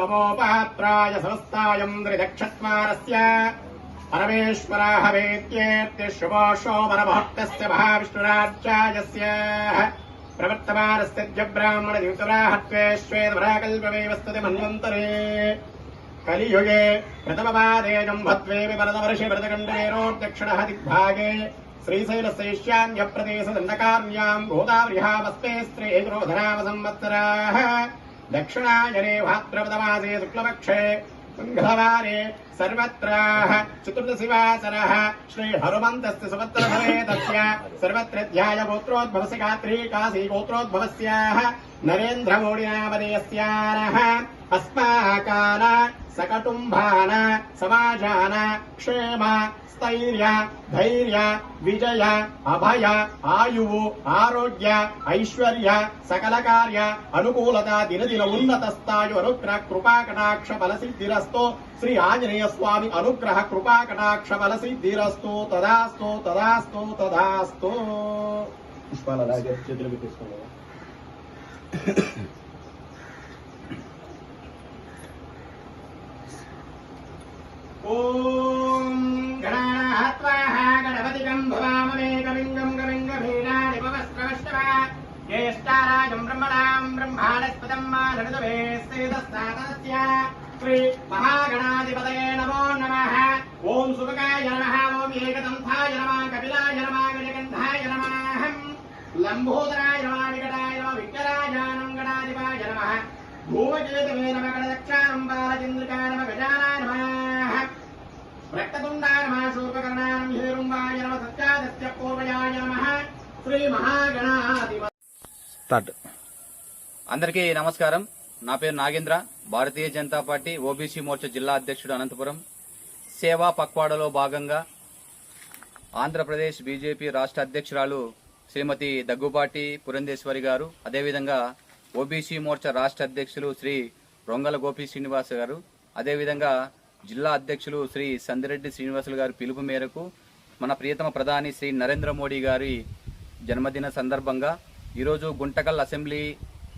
ममोपात्राय समस्तायन्द्रिदक्षत्वारस्य परमेश्वराः वेत्येत्य शुभोषो वरभक्तस्य महाविष्णुराज्यायस्य प्रवर्तमानस्य द्यब्राह्मणद्युतराहत्वेश्वेतपराकल्पमेव मन्वन्तरे कलियुगे प्रथमपादेजम् भद्वेवि वरदवर्षि व्रतकण्डवेरोर्दक्षिणः दिग्भागे श्रीशैलशैष्यान्यप्रदेशदण्डकार्याम् गोदाव्रिहावस्ते स्त्रीगुरोधराम संवत्सराः दक्षिणायने भाद्रपदमासे शुक्लपक्षे मङ्गलवारे सर्वत्राः चतुर्दशिवासरः श्रीहनुमन्तस्य सुभद्रफले तस्य सर्वत्र ध्याय गोत्रोद्भवस्य गात्री काशी गोत्रोद्भवस्याः नरेन्द्रमोडिनावदेयस्यानः अस्माकान सकटुम्भान समाजान क्षेम స్థైర్య ధైర్య విజయ అభయ ఆయువు ఆరోగ్య ఐశ్వర్య సకల కార్య అనుకూలత దినదిన ఉన్నత స్థాయు అనుగ్రహ కృపా కటాక్ష బలసిద్ధిరస్తో శ్రీ ఆంజనేయ స్వామి అనుగ్రహ కృపా కటాక్ష బల సిద్ధిరస్తో తదాస్తు తదాస్తు తదాస్తు పుష్పాల అలాగే చేతులు పెట్టేసుకోండి ఓం గణాత్వాహ గణపతిగం భవామవేకలింగం గలింగభీరాని పవస్త్రవష్టవ జ్యేష్ఠారాజం బ్రహ్మణాం బ్రహ్మాణస్పదం మానరుదవే శ్రీదస్సాదస్య శ్రీ మహాగణాధిపతయే నమో నమః ఓం సుభగాయ నమః ఓం ఏకదంతాయ నమః కపిలాయ నమః గజగంధాయ నమః లంబోదరాయ నమః వికటాయ నమః విఘ్నరాజానం గణాధిపాయ నమః భూమకేతవే నమః గణదక్షానం బాలచంద్రికాయ నమః గజానాయ నమః రక్తతుండాయ నమ శూర్పకర్ణానం హేరుంబాయ నమ సత్యాదత్య పూర్వయాయ నమ శ్రీ మహాగణాధిప స్టార్ట్ అందరికీ నమస్కారం. నా పేరు నాగేంద్ర. భారతీయ జనతా పార్టీ ఓబీసీ మోర్చా జిల్లా అధ్యక్షుడు అనంతపురం. సేవా పక్వాడలో భాగంగా ఆంధ్రప్రదేశ్ బీజేపీ రాష్ట్ర అధ్యక్షురాలు శ్రీమతి దగ్గుబాటి పురంధేశ్వరి గారు అదేవిధంగా ఓబీసీ మోర్చా రాష్ట్ర అధ్యక్షులు శ్రీ రొంగల గోపి శ్రీనివాస్ గారు అదేవిధంగా జిల్లా అధ్యక్షులు శ్రీ సందిరెడ్డి శ్రీనివాసులు గారి పిలుపు మేరకు మన ప్రియతమ ప్రధాని శ్రీ నరేంద్ర మోడీ గారి జన్మదిన సందర్భంగా ఈరోజు గుంటకల్ అసెంబ్లీ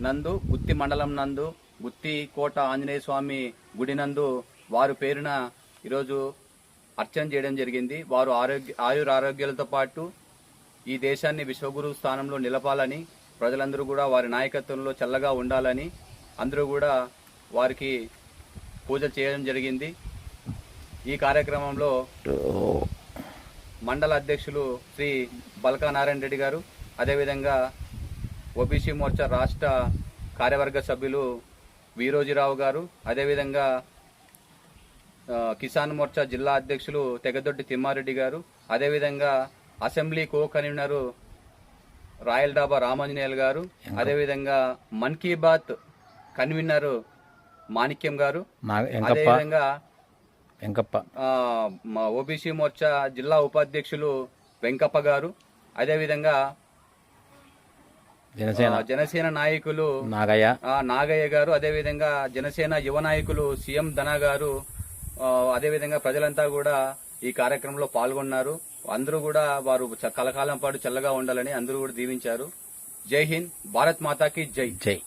నందు గుత్తి మండలం నందు గుత్తి కోట ఆంజనేయ స్వామి గుడి నందు వారు పేరున ఈరోజు అర్చన చేయడం జరిగింది. వారు ఆరోగ్య ఆయుర ఆరోగ్యాలతో పాటు ఈ దేశాన్ని విశ్వగురు స్థానంలో నిలపాలని ప్రజలందరూ కూడా వారి నాయకత్వంలో చల్లగా ఉండాలని అందరూ కూడా వారికి పూజ చేయడం జరిగింది. ఈ కార్యక్రమంలో మండల అధ్యక్షులు శ్రీ బల్కా నారాయణ రెడ్డి గారు అదేవిధంగా ఓబీసీ మోర్చా రాష్ట్ర కార్యవర్గ సభ్యులు వీరోజీరావు గారు అదేవిధంగా కిసాన్ మోర్చా జిల్లా అధ్యక్షులు తెగదొడ్డి తిమ్మారెడ్డి గారు అదేవిధంగా అసెంబ్లీ కో కన్వీనరు రాయల్ డాబా రామాంజనేయులు గారు అదేవిధంగా మన్ కీ బాత్ కన్వీనర్ మాణిక్యం గారు అదేవిధంగా వెంకప్ప మా ఓబీసీ మోర్చా జిల్లా ఉపాధ్యక్షులు వెంకప్ప గారు అదేవిధంగా జనసేన. జనసేన నాయకులు నాగయ్య. ఆ, నాగయ్య గారు అదేవిధంగా జనసేన యువ నాయకులు సీఎం ధనా గారు ఆ, అదేవిధంగా ప్రజలంతా కూడా ఈ కార్యక్రమంలో పాల్గొన్నారు. అందరూ కూడా వారు కలకాలం పాటు చల్లగా ఉండాలని అందరూ కూడా దీవించారు. జై హింద్ భారత్ మాతాకి జై. జై.